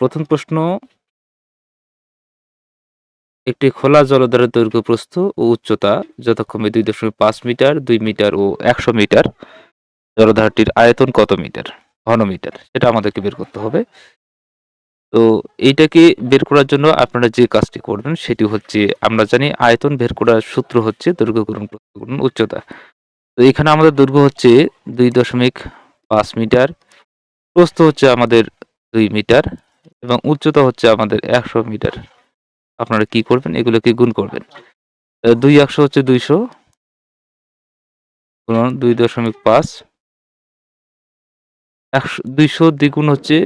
প্রথম প্রশ্ন, একটি খোলা জলধারের দৈর্ঘ্য প্রস্থ ও উচ্চতা যথাক্রমে দুই দশমিক পাঁচ মিটার, দুই মিটার ও একশো মিটার। জলধারটির আয়তন কত মিটার? ঘনমিটার সেটা আমাদেরকে বের করতে হবে। তো এইটাকে বের করার জন্য আপনারা যে কাজটি করবেন সেটি হচ্ছে, আমরা জানি আয়তন বের করার সূত্র হচ্ছে দৈর্ঘ্য প্রস্থ গুণন, উচ্চতা। তো এখানে আমাদের দৈর্ঘ্য হচ্ছে দুই দশমিক পাঁচ মিটার, প্রস্থ হচ্ছে আমাদের দুই মিটার। এবং উচ্চতা হচ্ছে আমাদের একশো মিটার। আপনারা কি করবেন? এগুলোকে গুণ করবেন। দুই একশো হচ্ছে দুইশো। গুণন দুই দশমিক পাঁচ। একশো, দুইশো দ্বিগুণ হচ্ছে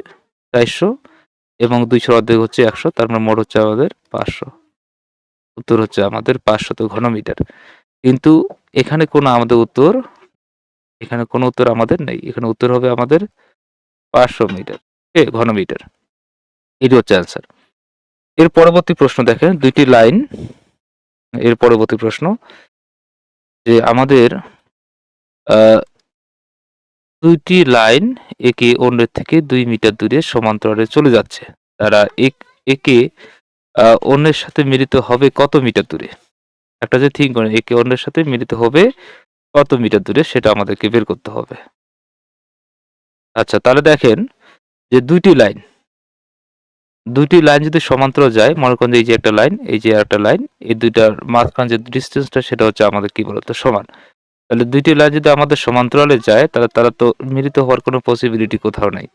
চারশো এবং দুইশোর অর্ধেক হচ্ছে একশো। তার মানে মোট হচ্ছে আমাদের পাঁচশো। উত্তর হচ্ছে আমাদের পাঁচশত ঘনমিটার কিন্তু এখানে কোনো আমাদের উত্তর, এখানে কোনো উত্তর আমাদের নেই। এখানে উত্তর হবে আমাদের পাঁচশো মিটার, এ ঘনমিটার এটি হচ্ছে অ্যান্সার এর পরবর্তী প্রশ্ন দেখেন, দুইটি লাইন এর পরবর্তী প্রশ্ন যে আমাদের দুইটি লাইন একে অন্যের থেকে দুই মিটার দূরে সমান্তরালে চলে যাচ্ছে। তারা এক, একে অন্যের সাথে মিলিত হবে কত মিটার দূরে? একটা যে থিঙ্ক করেন একে অন্যের সাথে মিলিত হবে কত মিটার দূরে সেটা আমাদেরকে বের করতে হবে। আচ্ছা তাহলে দেখেন যে দুইটি লাইন দুইটি লাইন যদি সমান্তরাল যায়, মনে করেন এই যে একটা লাইন, এই যে একটা লাইন, এই দুইটার মাঝখান যে ডিস্টেন্সটা সেটা হচ্ছে আমাদের কি বলতো, সমান। তাহলে দুইটি লাইন যদি আমাদের সমান্তরালে যায়, তাহলে তারা তো মিলিত হওয়ার কোনো পসিবিলিটি কোথাও নেই।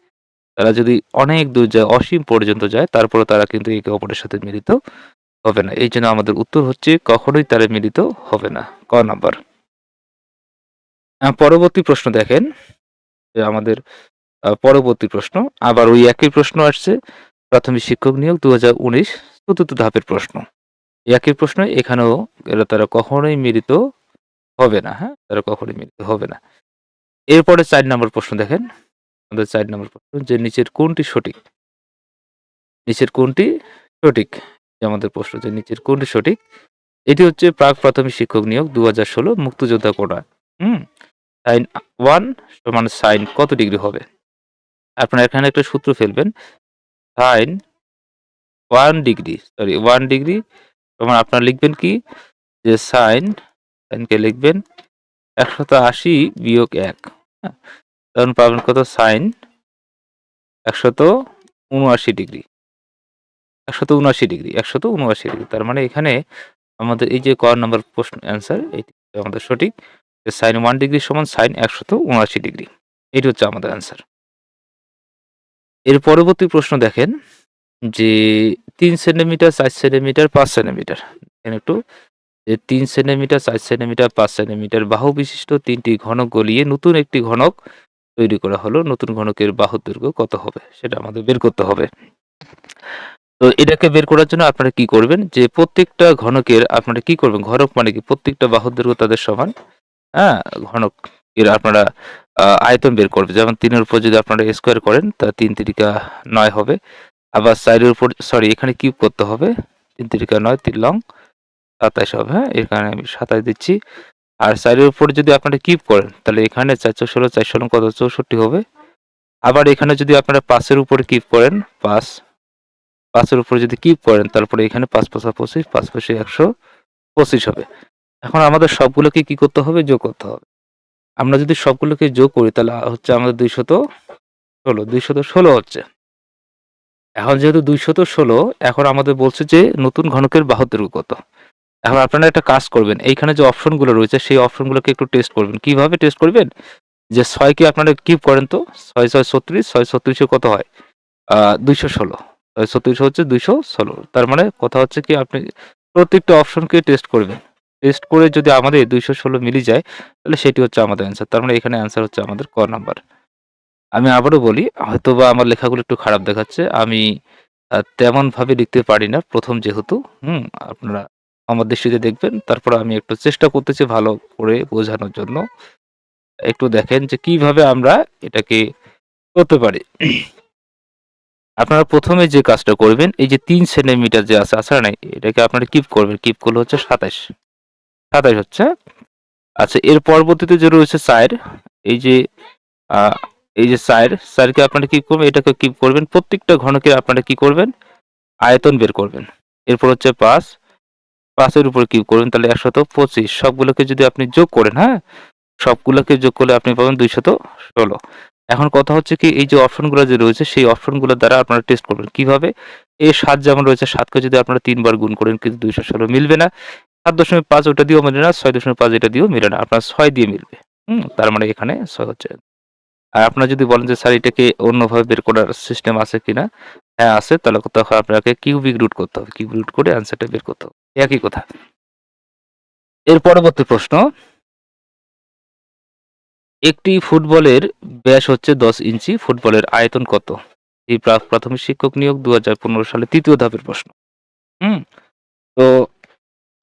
তারা যদি অনেক দূর যায়, অসীম পর্যন্ত যায় তারপরে তারা কিন্তু একে অপরের সাথে মিলিত হবে না। এই জন্য আমাদের উত্তর হচ্ছে, কখনোই তারা মিলিত হবে না। ক নাম্বার? পরবর্তী প্রশ্ন দেখেন। আমাদের পরবর্তী প্রশ্ন। আবার ওই একই প্রশ্ন আসছে। প্রাথমিক শিক্ষক নিয়োগ দু হাজার উনিশ চতুর্থ ধাপের প্রশ্ন। একই প্রশ্ন, এখানেও এরা তারা কখনোই মিলিত হবে না হ্যাঁ? তারা কখনোই মিলিত হবে না। এরপরে চার নম্বর প্রশ্ন দেখেন। আমাদের চার নম্বর প্রশ্ন যে নিচের কোনটি সঠিক? নিচের কোনটি সঠিক? যে আমাদের প্রশ্ন যে নিচের কোনটি সঠিক? এটি হচ্ছে প্রাক প্রাথমিক শিক্ষক নিয়োগ দু হাজার ষোলো মুক্তিযোদ্ধা কোটা। হুম? সাইন ওয়ান সমান সাইন কত ডিগ্রি হবে? আপনারা এখানে একটা সূত্র ফেলবেন। Sine one degree sorry one degree সমান আপনারা লিখবেন কি? যে সাইন সাইনকে লিখবেন? একশত আশি বিয়োগ এক হ্যাঁ, তখন পাবেন কত? সাইন একশত উনআশি ডিগ্রি একশত উনআশি ডিগ্রি একশত উনআশি ডিগ্রি তার মানে এখানে আমাদের এই যে ক নম্বর প্রশ্ন অ্যান্সার এটি আমাদের সঠিক সাইন ওয়ান ডিগ্রি সমান সাইন একশত উনআশি ডিগ্রি এটি হচ্ছে আমাদের অ্যান্সার। এর পরবর্তী প্রশ্ন দেখেন যে তিন সেন্টিমিটার, চার সেন্টিমিটার, পাঁচ সেন্টিমিটার। এখানে একটু তিন সেন্টিমিটার, চার সেন্টিমিটার, পাঁচ সেন্টিমিটার বাহু বিশিষ্ট তিনটি ঘনক গলিয়ে নতুন একটি ঘনক তৈরি করা হলো। নতুন ঘনকের বাহু দৈর্ঘ্য কত হবে? সেটা আমাদের বের করতে হবে। তো এটাকে বের করার জন্য আপনারা কি করবেন? যে প্রত্যেকটা ঘনকের আপনারা কি করবেন? ঘনক মানে কি? প্রত্যেকটা বাহুর দৈর্ঘ্য তাদের সমান হ্যাঁ? ঘনক এর আপনারা আয়তন বের করবে। যেমন তিনের উপর যদি আপনারা স্কোয়ার করেন, তা তিন তিরিকা নয় হবে। আবার সাইডের উপর সরি এখানে কিউব করতে হবে, তিন তিরিকা নয়, তিন লং সাতাশ হবে হ্যাঁ? এখানে আমি সাতাশ দিচ্ছি। আর সাইডের উপর যদি আপনারা কিউব করেন, তাহলে এখানে চারশো ষোলো, চারশো কত? চৌষট্টি হবে। আবার এখানে যদি আপনারা পাঁচের উপরে কিউব করেন, পাঁচ, পাঁচের উপরে যদি কিউব করেন, তারপরে এখানে পাঁচ পাঁচা পঁচিশ, পাঁচ পাঁচে একশো পঁচিশ হবে। এখন আমাদের সবগুলোকে কি করতে হবে? যোগ করতে হবে। আমরা যদি সবগুলোকে যোগ করি, তাহলে হচ্ছে আমাদের দুইশত ষোলো দুইশত ষোলো হচ্ছে। এখন যেহেতু দুইশত ষোলো, এখন আমাদের বলছে যে নতুন ঘনকের বাহুর কত। এখন আপনারা একটা কাজ করবেন, এইখানে যে অপশনগুলো রয়েছে, সেই অপশনগুলোকে একটু টেস্ট করবেন। কীভাবে টেস্ট করবেন? যে ছয়কে আপনারা কিপ করেন তো? ছয় ছয়, ছত্রিশ, ছয়, ছত্রিশে কত হয়? দুইশো ষোলো। ছয়, ছত্রিশ হচ্ছে দুইশো ষোলো। তার মানে কথা হচ্ছে কি আপনি প্রত্যেকটা অপশনকে টেস্ট করবেন। টেস্ট করে যদি আমাদের দুইশো ষোলো মিলি যায়, তাহলে সেটি হচ্ছে আমাদের অ্যান্সার তার মানে এখানে অ্যান্সার হচ্ছে আমাদের ক নাম্বার আমি আবারও বলি হয়তো বা আমার লেখাগুলো একটু খারাপ দেখাচ্ছে। আমি তেমনভাবে লিখতে পারি না, প্রথম যেহেতু, হুম, আপনারা আমার দৃষ্টিতে দেখবেন। তারপর আমি একটু চেষ্টা করতেছি ভালো করে বোঝানোর জন্য। একটু দেখেন যে কীভাবে আমরা এটাকে করতে পারি। আপনারা প্রথমে যে কাজটা করবেন, এই যে তিন সেন্টিমিটার যে আছে আসলে নাই, এটাকে আপনারা কিপ করবেন। কিপ করলে হচ্ছে সাতাশ। সাতাশ হচ্ছে। আচ্ছা এর পরবর্তীতে যে রয়েছে সাইড এই যে এই যে সাইড সাইডকে আপনারা কি করবেন, এটাকে কি করবেন, প্রত্যেকটা ঘনকে আপনারা কি করবেন, আয়তন বের করবেন। এরপর হচ্ছে পাঁচ, পাঁচের উপর কি করবেন, তাহলে একশত পঁচিশ। সবগুলোকে যদি আপনি যোগ করেন হ্যাঁ সবগুলোকে যোগ করলে আপনি পাবেন দুইশত ষোলো। এখন কথা হচ্ছে কি, এই যে অপশনগুলো যে রয়েছে, সেই অপশনগুলো দ্বারা আপনারা টেস্ট করবেন। কীভাবে? এই সাত যেমন রয়েছে, সাতকে যদি আপনারা তিনবার গুণ করেন, কিন্তু দুইশো ষোলো মিলবে না। সাত দশমিক পাঁচ ওটা দিয়েও মিলে না, ছয় দশমিক পাঁচ এটা দিয়েও মিলে না, আপনার ছয় দিয়ে মিলবে। হুম, তার মানে এখানে ছয় হচ্ছে। আর আপনারা যদি বলেন যে, স্যার এটাকে অন্যভাবে বের করার সিস্টেম আছে কিনা? হ্যাঁ আছে, তাহলে তখন আপনাকে কিউবিক রুট করতে হবে। কিউবিক রুট করে অ্যান্সারটা বের করতে হবে। একই কথা। এর পরবর্তী প্রশ্ন। একটি ফুটবলের ব্যাস হচ্ছে দশ ইঞ্চি, ফুটবলের আয়তন কত? এই প্রাথমিক শিক্ষক নিয়োগ দু হাজার পনেরো সালে তৃতীয় ধাপের প্রশ্ন। হুম, তো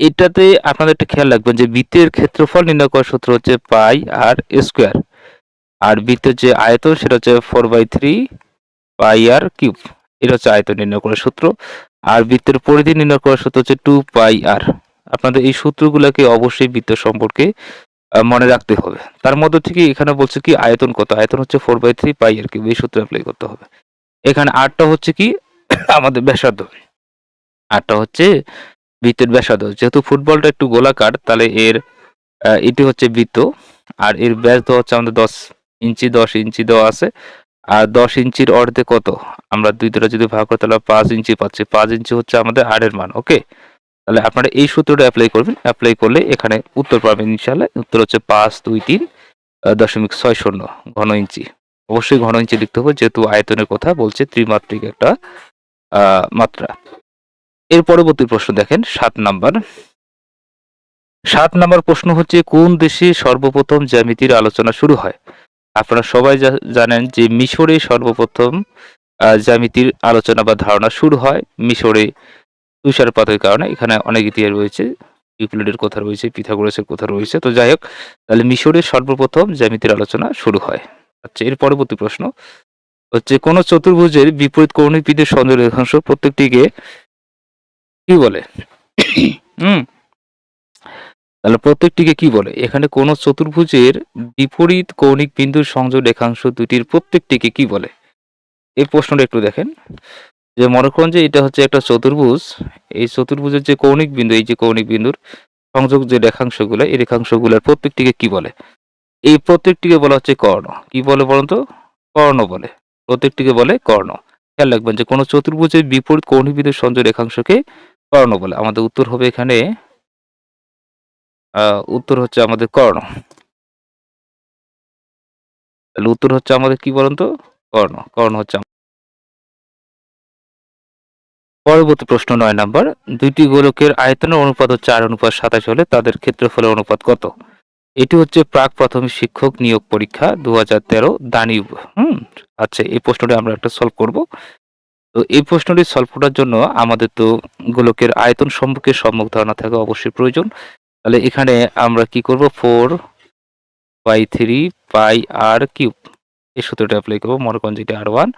এটাতে আপনাদের একটা খেয়াল রাখবেন যে বৃত্তের ক্ষেত্রফল নির্ণয় করার সূত্র হচ্ছে পাই আর স্কোয়ার। আর বৃত্তের যে আয়তন, সেটা হচ্ছে four by three pi r cube. এটা হচ্ছে আয়তন নির্ণয় করার সূত্র। আর বৃত্তের পরিধি নির্ণয় করার সূত্র হচ্ছে টু পাই আর আপনাদের এই সূত্রগুলোকে অবশ্যই বৃত্ত সম্পর্কে মনে রাখতে হবে। তার মধ্যে থেকে এখানে বলছে কি, আয়তন কত? আয়তন হচ্ছে four by three pi r cube. এই সূত্র অ্যাপ্লাই করতে হবে। এখানে আটটা হচ্ছে কি, আমাদের ব্যাসার্ধ। আটটা হচ্ছে বৃত্তের ব্যাসার্ধ। যেহেতু ফুটবলটা একটু গোলাকার, তাহলে এর এটি হচ্ছে বৃত্ত। আর এর ব্যাস হচ্ছে আমাদের দশ ইঞ্চি দশ ইঞ্চি দেওয়া আছে। আর দশ ইঞ্চির অর্ধে কত? আমরা দুই দুটা যদি ভাগ করি, তাহলে পাঁচ ইঞ্চি পাচ্ছি। পাঁচ ইঞ্চি হচ্ছে আমাদের আরের মান, ওকে? তাহলে আপনারা এই সূত্রটা অ্যাপ্লাই করবেন। অ্যাপ্লাই করলে এখানে উত্তর পাবেন ইনশাল্লাহ উত্তর হচ্ছে পাঁচ, দুই, তিন দশমিক ছয় শূন্য, ঘন ইঞ্চি। অবশ্যই ঘন ইঞ্চি লিখতে হবে, যেহেতু আয়তনের কথা বলছে, ত্রিমাত্রিক একটা মাত্রা। এর পরবর্তী প্রশ্ন দেখেন, সাত নাম্বার। সাত নাম্বার প্রশ্ন হচ্ছে, কোন দেশে সর্বপ্রথম জ্যামিতির আলোচনা শুরু হয়? আপনারা সবাই জানেন যে মিশরে সর্বপ্রথম জ্যামিতির আলোচনা বা ধারণা শুরু হয়। মিশরে তুষারপাতের কারণে। এখানে অনেক ইতিহাস রয়েছে। ইউক্লিডের কথা রয়েছে, পিথাগোরাসের কথা রয়েছে। তো যাই হোক, তাহলে মিশরে সর্বপ্রথম জ্যামিতির আলোচনা শুরু হয়। আচ্ছা এর পরবর্তী প্রশ্ন হচ্ছে, কোন চতুর্ভুজের বিপরীত কৌণিকবিদের সংযোগ রেখাংশ প্রত্যেকটিকে কি বলে? হুম। তাহলে প্রত্যেকটিকে কি বলে? এখানে কোন চতুর্ভুজের বিপরীত কৌণিক বিন্দুর সংযোগ রেখাংশ দুটির প্রত্যেকটিকে কি বলে? এই প্রশ্নটা একটু দেখেন। যে মনে করুন যে এটা হচ্ছে একটা চতুর্ভুজ। এই চতুর্ভুজের যে কৌণিক বিন্দু, এই যে কৌণিক বিন্দুর সংযোগ যে রেখাংশগুলো, এই রেখাংশগুলোর প্রত্যেকটিকে কি বলে? এই প্রত্যেকটিকে বলা হচ্ছে কর্ণ। কি বলে বলুন তো? কর্ণ বলে। প্রত্যেকটিকে বলে কর্ণ। খেয়াল রাখবেন যে কোনো চতুর্ভুজের বিপরীত কৌণিক বিন্দুর সংযোগ রেখাংশকে কর্ণ বলে। আমাদের উত্তর হবে এখানে উত্তর হচ্ছে আমাদের কর্ণ। তাহলে উত্তর হচ্ছে আমাদের কি বলুন তো? কর্ণ। কর্ণ হচ্ছে পরবর্তী প্রশ্ন নয় নাম্বার। দুইটি গোলকের আয়তনের অনুপাত হচ্ছে চার, অনুপাত সাতাশ হলে তাদের ক্ষেত্রফলের অনুপাত কত? এটি হচ্ছে প্রাক প্রাথমিক শিক্ষক নিয়োগ পরীক্ষা দু হাজার তেরো দানিব। হুম আচ্ছা এই প্রশ্নটা আমরা একটা সলভ করব। তো এই প্রশ্নটি সলভ করার জন্য আমাদের তো গোলকের আয়তন সম্পর্কে সম্মুখ ধারণা থাকা অবশ্যই প্রয়োজন। তাহলে এখানে আমরা কি করব? Four by three pi r cube এই সূত্রটা অ্যাপ্লাই করব মনে করেন যেটা আর ওয়ান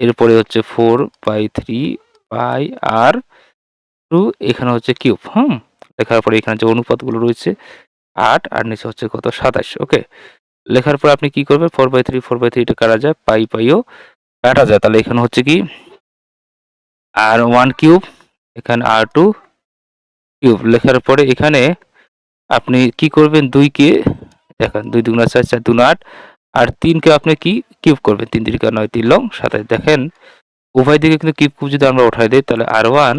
এরপরে হচ্ছে four by three pi r two এখানে হচ্ছে কিউব হুম? লেখার পরে এখানে যে অনুপাতগুলো রয়েছে আট, আর নিচে হচ্ছে কত? সাতাশ ওকে লেখার পর আপনি কি করবেন? Four by three four by থ্রিটা কাটা যায় পাই পাইও কাটা যায়। তাহলে এখানে হচ্ছে কি? আর ওয়ান কিউব এখানে আর টু কিউব লেখার পরে এখানে আপনি কি করবেন? দুইকে দেখেন, দুই দুগুণা চার চার দুগুণা আট। আর তিনকে আপনি কি কিউব করবেন? তিন তিরিকা নয়, তিন লং সাতাশ দেখেন, উভয় দিকে কিন্তু কিউব কিউব যদি আমরা উঠাই দিই, তাহলে r one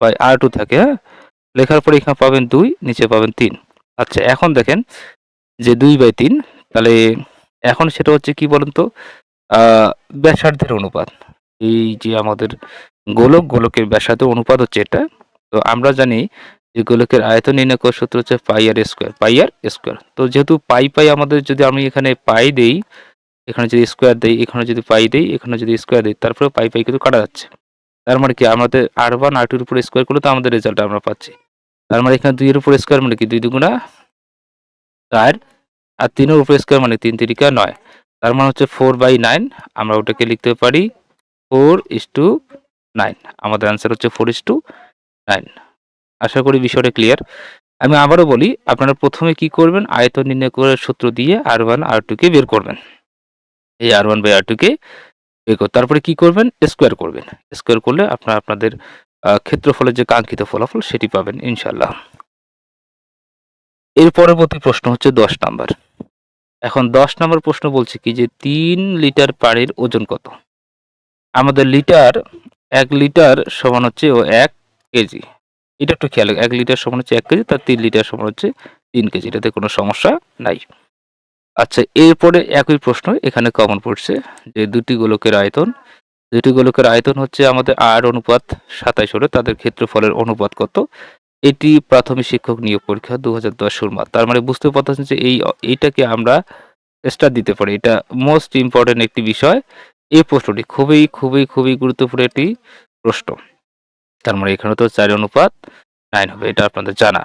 by r two থাকে হ্যাঁ? লেখার পরে এখানে পাবেন দুই, নিচে পাবেন তিন। আচ্ছা এখন দেখেন যে দুই বাই তিন, তাহলে এখন সেটা হচ্ছে কি বলুন তো? ব্যাসার্ধের অনুপাত। এই যে আমাদের গোলক, গোলকের ব্যাসার্ধের অনুপাত হচ্ছে এটা। তো আমরা জানি যে গোলকের আয়তন নির্ণয় করার সূত্র হচ্ছে পাই আর স্কোয়ার, পাই আর স্কোয়ার। তো যেহেতু পাই পাই আমাদের যদি আমি এখানে পাই দেই, এখানে যদি স্কোয়ার দেই, এখানে যদি পাই দেই, এখানে যদি স্কোয়ার দিই তারপরে পাই পাই কিন্তু কাটা যাচ্ছে। তার মানে কি আমাদের আর ওয়ান, আর টুর উপর স্কোয়ার করলে তো আমাদের রেজাল্ট আমরা পাচ্ছি। তার মানে এখানে দুইয়ের উপর স্কোয়ার মানে কি? দুই দুগুণা চার, আর তিনের উপর স্কোয়ার মানে তিন তিরিকা নয়। তার মানে হচ্ছে ফোর বাই নাইন আমরা ওটাকে লিখতে পারি ফোর ইস টু নাইন আমাদের অ্যান্সার হচ্ছে ফোর ইস টু নাইন আশা করি বিষয়টা ক্লিয়ার আমি আবারও বলি, আপনারা প্রথমে কি করবেন? আয়তন নির্ণয় করার সূত্র দিয়ে আর ওয়ান আর টুকে বের করবেন। এই আর ওয়ান বাই আর টুকে বের করতে তারপরে কি করবেন? স্কোয়ার করবেন। স্কোয়ার করলে আপনার আপনাদের ক্ষেত্রফলের যে কাঙ্ক্ষিত ফলাফল সেটি পাবেন ইনশাল্লাহ এর পরবর্তী প্রশ্ন হচ্ছে দশ নাম্বার। এখন দশ নম্বর প্রশ্ন বলছে কি যে তিন লিটার পানির ওজন কত? আমাদের লিটার এক লিটার সমান হচ্ছে ও এক কেজি। এটা একটু খেয়াল এক লিটার সমান হচ্ছে এক কেজি, তার তিন লিটার সমান হচ্ছে তিন কেজি, এটাতে কোনো সমস্যা নাই। আচ্ছা এরপরে একই প্রশ্ন, এখানে কমন পড়ছে যে দুটি গোলকের আয়তন, দুটি গোলকের আয়তন হচ্ছে আমাদের আর অনুপাত সাতাইশ হলে তাদের ক্ষেত্রফলের অনুপাত কত? এটি প্রাথমিক শিক্ষক নিয়োগ পরীক্ষা দু হাজার দশ সুরমা তার মানে বুঝতে পারতেছেন যে এই, এইটাকে আমরা স্টার দিতে পারি। এটা মোস্ট ইম্পর্টেন্ট একটি বিষয়। এই প্রশ্নটি খুবই খুবই খুবই গুরুত্বপূর্ণ একটি প্রশ্ন। তার মানে এখানে তো চারি অনুপাত নাইন হবে, এটা আপনাদের জানা।